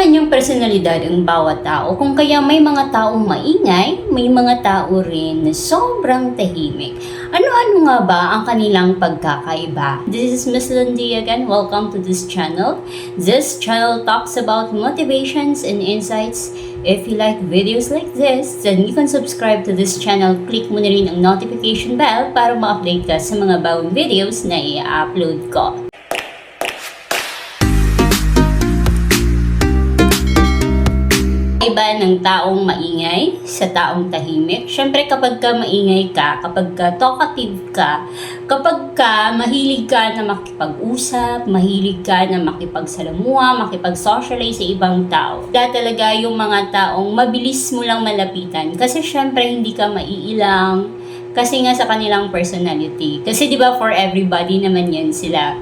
kanya-kanyang personalidad ang bawat tao. Kung kaya may mga taong maingay, may mga tao rin na sobrang tahimik. Ano-ano nga ba ang kanilang pagkakaiba? This is Miss Lundi again. Welcome to this channel. This channel talks about motivations and insights. If you like videos like this, then you can subscribe to this channel. Click mo na rin ang notification bell para ma-update ka sa mga bagong videos na i-upload ko. Iba ng taong maingay sa taong tahimik. Siyempre kapag ka maingay ka, kapag ka talkative ka, kapag ka mahilig ka na makipag-usap, mahilig ka na makipagsalamuha, makipag-socialize sa ibang tao. Dahil talaga yung mga taong mabilis mo lang malapitan. Kasi siyempre hindi ka maiilang, kasi nga sa kanilang personality. Kasi 'di ba for everybody naman 'yan sila.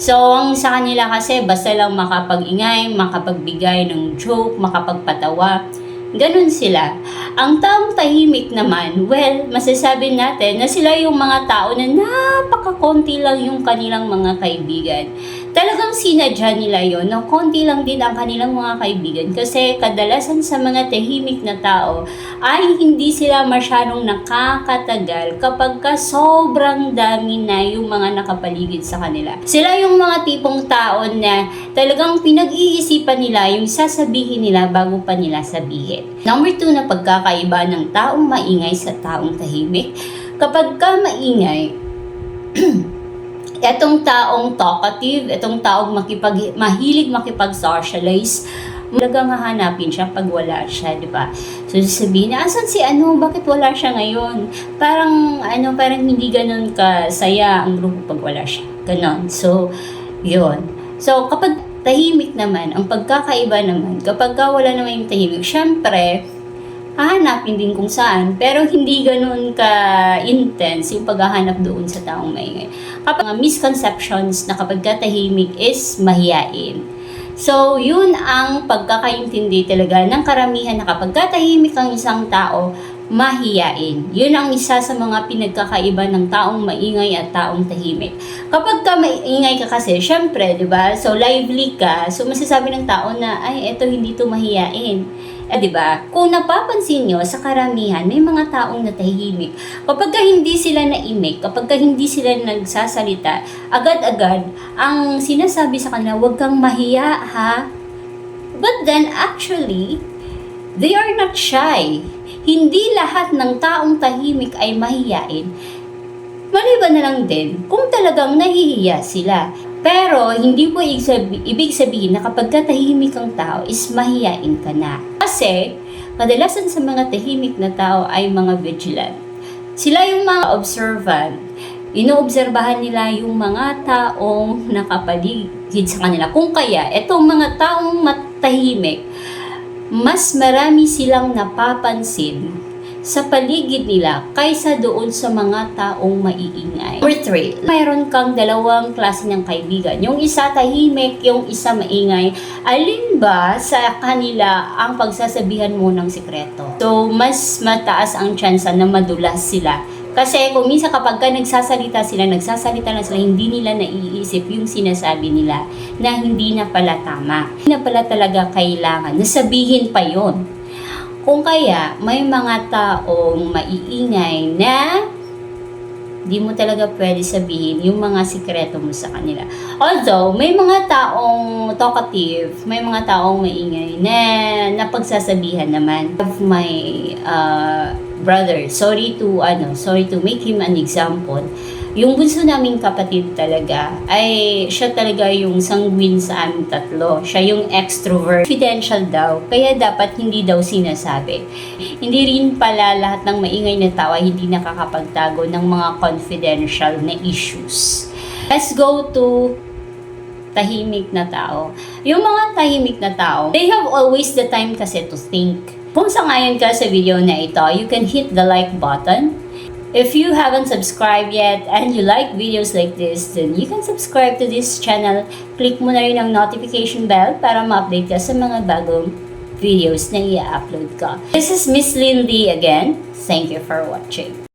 So, ang sa kanila kasi basta lang makapag-ingay, makapagbigay ng joke, makapagpatawa. Ganun sila. Ang taong tahimik naman, well, masasabi natin na sila yung mga tao na napakakonti lang yung kanilang mga kaibigan. Talagang sinadya nila yon na konti lang din ang kanilang mga kaibigan kasi kadalasan sa mga tahimik na tao ay hindi sila masyadong nakakatagal kapag ka sobrang dami na yung mga nakapaligid sa kanila. Sila yung mga tipong tao na talagang pinag-iisipan nila yung sasabihin nila bago pa nila sabihin. Number two na pagkakaiba ng taong maingay sa taong tahimik. Kapag ka maingay, etong taong talkative, etong taong makipag, mahilig makipag-socialize, talagang hahanapin siya pag wala siya, di ba? So, sasabihin na, asan si ano? Bakit wala siya ngayon? Parang, ano, parang hindi ganun kasaya ang grupo pag wala siya. Ganon. So, yun. So, kapag tahimik naman, ang pagkakaiba naman, kapag ka wala naman yung tahimik, syempre, hahanapin din kung saan, pero hindi ganun ka-intense yung paghahanap doon sa taong maingay. Kapag mga misconceptions na kapag ka tahimik is mahiyain. So, yun ang pagkakaintindi talaga ng karamihan na kapag ka tahimik ang isang tao, mahiyain. Yun ang isa sa mga pinagkakaiba ng taong maingay at taong tahimik. Kapag ka maingay ka kasi, syempre, di ba? So, lively ka. So, masasabi ng tao na, ay, eto hindi to mahiyain. Eh, di ba? Kung napapansin nyo, sa karamihan, may mga taong natahimik. Kapag ka hindi sila naimik, kapag ka hindi sila nagsasalita, agad-agad, ang sinasabi sa kanila, huwag kang mahiya, ha? But then, actually, they are not shy. Hindi lahat ng taong tahimik ay mahiyain. Maliban na lang din kung talagang nahihiya sila. Pero hindi po ibig sabihin na kapag ka tahimik ang tao is mahiyain ka na. Kasi kadalasan sa mga tahimik na tao ay mga vigilant. Sila yung mga observant. Inoobserbahan nila yung mga taong nakapaligid sa kanila. Kung kaya, itong mga taong matahimik, mas marami silang napapansin sa paligid nila kaysa doon sa mga taong maiingay. Number three, mayroon kang dalawang klase ng kaibigan. Yung isa tahimik, yung isa maingay. Alin ba sa kanila ang pagsasabihan mo ng sikreto? So, mas mataas ang tsansa na madulas sila. Kasi kung minsan kapag ka nagsasalita sila, nagsasalita na sila, hindi nila naiisip yung sinasabi nila na hindi na pala tama. Hindi na pala talaga kailangan. Nasabihin pa yon kung kaya, may mga taong maiingay na di mo talaga pwede sabihin yung mga sikreto mo sa kanila. Although, may mga taong talkative, may mga taong maingay na napagsasabihan naman. Of my uh, brother, sorry to, ano, sorry to make him an example. Yung bunso naming kapatid talaga, ay siya talaga yung sanguine sa aming tatlo. Siya yung extrovert. Confidential daw, kaya dapat hindi daw sinasabi. Hindi rin pala lahat ng maingay na tawa hindi nakakapagtago ng mga confidential na issues. Let's go to tahimik na tao. Yung mga tahimik na tao, they have always the time kasi to think. Kung sangayon ka sa video na ito, you can hit the like button. If you haven't subscribed yet and you like videos like this, then you can subscribe to this channel. Click mo na rin ang notification bell para ma-update ka sa mga bagong videos na i-upload ko. This is Miss Lindy again. Thank you for watching.